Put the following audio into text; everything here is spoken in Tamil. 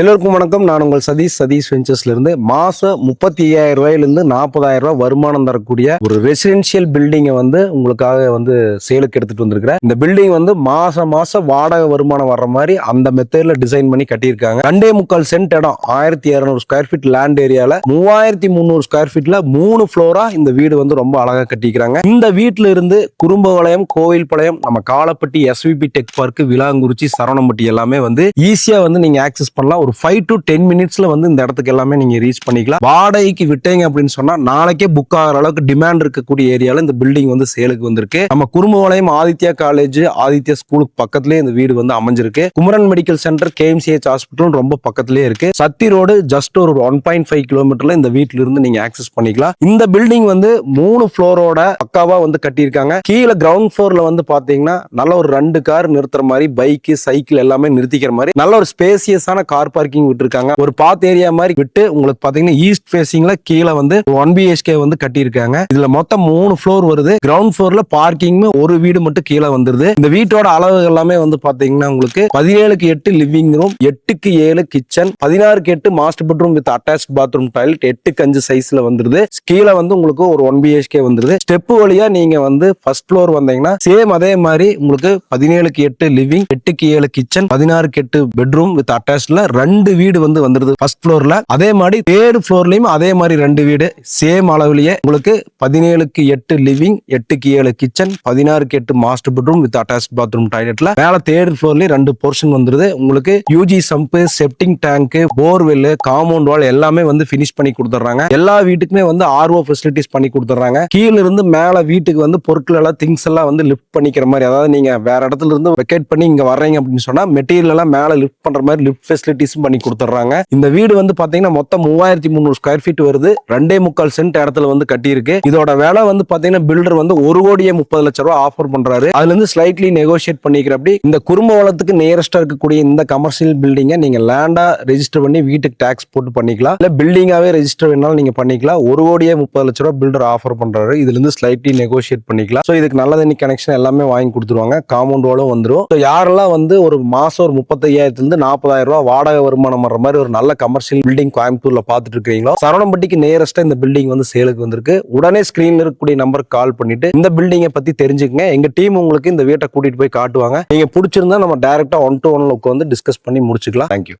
எல்லோருக்கும் வணக்கம். நான் உங்கள் சதீஷ். சதீஷ் வெஞ்சர்ஸ்ல இருந்து மாசம் முப்பத்தி ஐயாயிரம் ரூபாயிலிருந்து நாற்பதாயிரம் ரூபாய் வருமானம் தரக்கூடிய ஒரு ரெசிடென்ஷியல் பில்டிங்கை வந்து உங்களுக்காக வந்து சேலுக்கு எடுத்துட்டு வந்திருக்கிறேன். இந்த பில்டிங் வந்து மாசம் மாசம் வாடகை வருமானம் வர்ற மாதிரி அந்த மெத்தட்ல டிசைன் பண்ணி கட்டியிருக்காங்க. ரெண்டே முக்கால் சென்ட் இடம். ஆயிரத்தி இரநூறு ஸ்கொயர் ஃபீட் லேண்ட் ஏரியால மூவாயிரத்தி முந்நூறு ஸ்கொயர் ஃபீட்ல மூணு ஃப்ளோரா இந்த வீடு வந்து ரொம்ப அழகா கட்டிக்கிறாங்க இந்த வீட்டுல இருந்து குறும்பவளையம் கோவில்பாளையம் நம்ம Kalapatti SVP tech park Vilankurichi Saravanampatti எல்லாமே வந்து ஈஸியா வந்து நீங்க ஆக்சஸ் பண்ணலாம். ஒரு ஃபைவ் டு டென் மினிட்ஸ்ல வந்து இந்த இடத்துக்கு எல்லாமே நீங்க ரீச் பண்ணிக்கலாம். வாடகைக்கு விட்டீங்க அப்படின்னு சொன்னா நாளைக்கே புக் ஆகிற அளவுக்கு டிமாண்ட் இருக்கக்கூடிய ஏரியால இந்த பில்டிங் வந்து சேலுக்கு வந்திருக்கு. நம்ம குறும்பவளையம் ஆதித்யா காலேஜ் ஆதித்யா ஸ்கூலுக்கு பக்கத்துலேயே இந்த வீடு வந்து அமைஞ்சிருக்கு. Kumaran medical centre KMCH hospital ரொம்ப பக்கத்துலேயே இருக்கு. சத்தி ரோடு ஜஸ்ட் ஒரு ஒன் பாயிண்ட் ஃபைவ் கிலோமீட்டர்ல இந்த வீட்டில இருந்து நீங்க ஆக்சஸ் பண்ணிக்கலாம். இந்த பில்டிங் வந்து மூணு ஃப்ளோரோட பக்காவா வந்து கட்டியிருக்காங்க. கீழே கிரவுண்ட் ஃப்ளோர்ல வந்து பாத்தீங்கன்னா நல்ல ஒரு ரெண்டு கார் நிறுத்துற மாதிரி பைக்கு சைக்கிள் எல்லாமே நிறுத்திக்கிற மாதிரி நல்ல ஒரு ஸ்பேசியஸான கார் பார்க்கிங் விட்டுருக்காங்க. ஒரு பாத் ஏரியா மாதிரி விட்டு உங்களுக்கு பாத்தீங்கன்னா ஈஸ்ட் ஃபேசிங்ல கீழே வந்து ஒன் பிஹெச்கே வந்து கட்டியிருக்காங்க. இதுல மொத்தம் மூணு ஃப்ளோர் வருது. கிரவுண்ட் ஃப்ளோர்ல பார்க்கிங் ஒரு வீடு மட்டும் கீழே வந்துருது. இந்த வீட்டோட அளவு எல்லாமே வந்து பாத்தீங்கன்னா உங்களுக்கு பதினேழுக்கு எட்டு லிவிங் ரூம் எட்டுக்கு ஏழு கிச்சன் பதினாறுக்கு எட்டு master bedroom with attach bathroom toilet எட்டுக்கு அஞ்சு சைஸ்ல வந்துருது. கீழே வந்து உங்களுக்கு ஒரு ஒன் பிஹெச்கே வந்துருது. ஸ்டெப் வழியா நீங்க வந்து ஃபர்ஸ்ட் ஃப்ளோர் வந்தீங்கன்னா சேம் அதே மாதிரி உங்களுக்கு பதினேழுக்கு எட்டு லிவிங் எட்டுக்கு ஏழு கிச்சன் பதினாறுக்கு எட்டு பெட்ரூம் வித் அட்டாச்ல ரெண்டு வீடு வந்து வந்துருது. ஃபர்ஸ்ட் ஃப்ளோர்ல அதே மாதிரி தேர்ட் ஃப்ளோர்லயும் அதே மாதிரி ரெண்டு வீடு. சேம் அளவுலயே உங்களுக்கு பதினேழுக்கு எட்டு லிவிங் எட்டுக்கு ஏழு கிச்சன் பதினாறுக்கு எட்டு master bedroom with attach bathroom டாய்லெட்ல மேல தேர்ட் ஃப்ளோர்லயும் ரெண்டு போர்ஷன் வந்துருது. உங்களுக்கு UG sump septic tank borewell compound wall எல்லாமே வந்து ஃபினிஷ் பண்ணி கொடுத்துட்றாங்க. எல்லா வீட்டுக்குமே வந்து ஆர்ஓ ஃபெசிலிட்டிஸ் பண்ணி கொடுத்துட்றாங்க. கீழ இருந்து மேல வீட்டுக்கு வந்து பொருட்கள் எல்லாம் திங்ஸ் எல்லாம் வந்து லிஃப்ட் பண்ணிக்கிற மாதிரி அதாவது நீங்க வேற இடத்துல இருந்து வெக்கேட் பண்ணி இங்க வர்றீங்க அப்படின்னு சொன்னா மெட்டீரியல் எல்லாம் மேல லிஃப்ட் பண்ற மாதிரி லிஃப்ட் ஃபினிஷிங் பண்ணி கொடுத்துட்றாங்க. இந்த வீடு வந்து பாத்தீங்கன்னா மொத்தம் மூவாயிரத்தி முந்நூறு ஸ்கொயர் ஃபீட் வருது. ரெண்டே முக்கால் சென்ட் இடத்துல வந்து கட்டியிருக்கு. இதோட விலை வந்து பாத்தீங்கன்னா பில்டர் வந்து ஒரு கோடியே முப்பது லட்ச ரூபா ஆஃபர் பண்றாரு. அதுல இருந்து ஸ்லைட்லி நெகோஷியேட் பண்ணிக்கிறப்படி இந்த குறும்பவளத்துக்கு நியரஸ்டா இருக்கக்கூடிய இந்த கமர்ஷியல் பில்டிங்கை நீங்க லேண்டா ரெஜிஸ்டர் பண்ணி வீட்டுக்கு டாக்ஸ் போட்டு பண்ணிக்கலாம். இல்ல பில்டிங்காவே ரெஜிஸ்டர் வேணாலும் நீங்க பண்ணிக்கலாம். ஒரு கோடியே முப்பது லட்ச ரூபா பில்டர் ஆஃபர் பண்றாரு. இதுல இருந்து ஸ்லைட்லி நெகோசியேட் பண்ணிக்கலாம். ஸோ இதுக்கு நல்ல தண்ணி கனெக்ஷன் எல்லாமே வாங்கி கொடுத்துருவாங்க. காம்பவுண்ட் வாலும் வந்துடும் யாரெல்லாம் வந்து ஒரு மாசம் ஒரு முப்பத்தையாயிரத்துல இருந்து நாற்பதாயிரம் ரூபாய் வாடகை வருமானம் வர்ற மாதிரி ஒரு நல்ல கமர்ஷியல் பில்டிங் கோயம்புத்தூர்ல பார்த்துட்டு இருக்கீங்களோ சரவணம்பட்டிக்கு நேரஸ்டா இந்த பில்டிங் வந்து சேலுக்கு வந்திருக்கு. உடனே ஸ்கிரீன்ல இருக்கக்கூடிய நம்பருக்கு கால் பண்ணிட்டு இந்த பில்டிங்கை பத்தி தெரிஞ்சுக்கங்க. எங்க டீம் உங்களுக்கு இந்த வீட்டை கூட்டிட்டு போய் காட்டுவாங்க. நீங்க பிடிச்சிருந்தா நம்ம டைரக்டா ஒன் டு ஒன்ல உட்காந்து டிஸ்கஸ் பண்ணி முடிச்சுக்கலாம். தேங்க்யூ